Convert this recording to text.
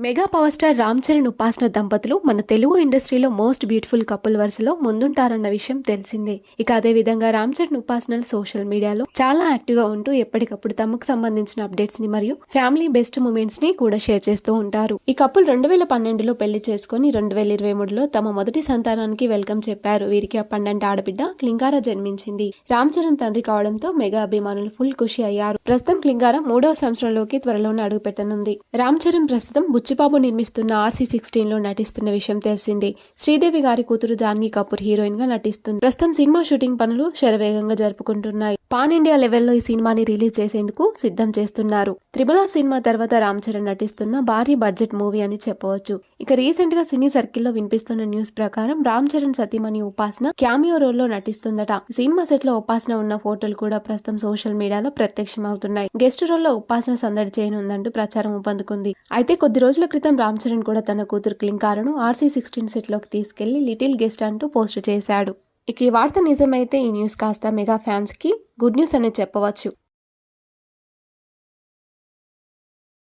Mega power star Ram Charan Upasana దంపతులు మన తెలుగు ఇండస్ట్రీలో మోస్ట్ బ్యూటిఫుల్ కపుల్ వరుసలో ముందుంటారన్న విషయం తెలిసిందే. ఇక అదే విధంగా రామ్ చరణ్ ఉపాసనలు సోషల్ మీడియాలో చాలా యాక్టివ్గా ఉంటూ ఎప్పటికప్పుడు తమకు సంబంధించిన అప్డేట్స్ని మరియు ఫ్యామిలీ బెస్ట్ మూమెంట్స్ని కూడా షేర్ చేస్తూ ఉంటారు. ఈ కపుల్ రెండు వేల పన్నెండులో పెళ్ళి చేసుకుని రెండు వేల ఇరవై మూడులో తమ మొదటి సంతానానికి వెల్కమ్ చెప్పారు. వీరికి ఆ ఆడబిడ్డ క్లింగార జన్మించింది. రామ్ చరణ్ తండ్రి కావడంతో మెగా అభిమానులు ఫుల్ ఖుషి అయ్యారు. ప్రస్తుతం క్లింగార మూడవ సంవత్సరంలోకి త్వరలోనే అడుగుపెట్టనుంది. రామ్ చరణ్ ప్రస్తుతం బుచ్చిబాబు నిర్మిస్తున్న ఆర్సీ సిక్స్టీన్లో నటిస్తున్న విషయం తెలిసిందే. శ్రీదేవి గారి కూతురు జాన్వీ కపూర్ హీరోయిన్గా నటిస్తుంది. ప్రస్తుతం సినిమా షూటింగ్ పనులు శరవేగంగా జరుపుకుంటున్నాయి. పాన్ ఇండియా లెవెల్లో ఈ సినిమాని రిలీజ్ చేసేందుకు సిద్ధం చేస్తున్నారు. త్రిబుల్ ఆర్ సినిమా తర్వాత రామ్ చరణ్ నటిస్తున్న భారీ బడ్జెట్ మూవీ అని చెప్పవచ్చు. ఇక రీసెంట్గా సినీ సర్కిల్లో వినిపిస్తున్న న్యూస్ ప్రకారం రామ్ చరణ్ సతీమణి ఉపాసన క్యామియో రోల్లో నటిస్తుందట. సినిమా సెట్లో ఉపాసన ఉన్న ఫోటోలు కూడా ప్రస్తుతం సోషల్ మీడియాలో ప్రత్యక్షమవుతున్నాయి. గెస్ట్ రోల్లో ఉపాసన సందడి చేయనుందంటూ ప్రచారం ఊపందుకుంది. అయితే కొద్ది రోజుల క్రితం రామ్ చరణ్ కూడా తన కూతురు క్లింకారును ఆర్సీ సిక్స్టీన్ సెట్లోకి తీసుకెళ్ళి లిటిల్ గెస్ట్ అంటూ పోస్ట్ చేశాడు. ఇక ఈ వార్త నిజమైతే ఈ న్యూస్ కాస్త మెగా ఫ్యాన్స్కి గుడ్ న్యూస్ అనేది చెప్పవచ్చు.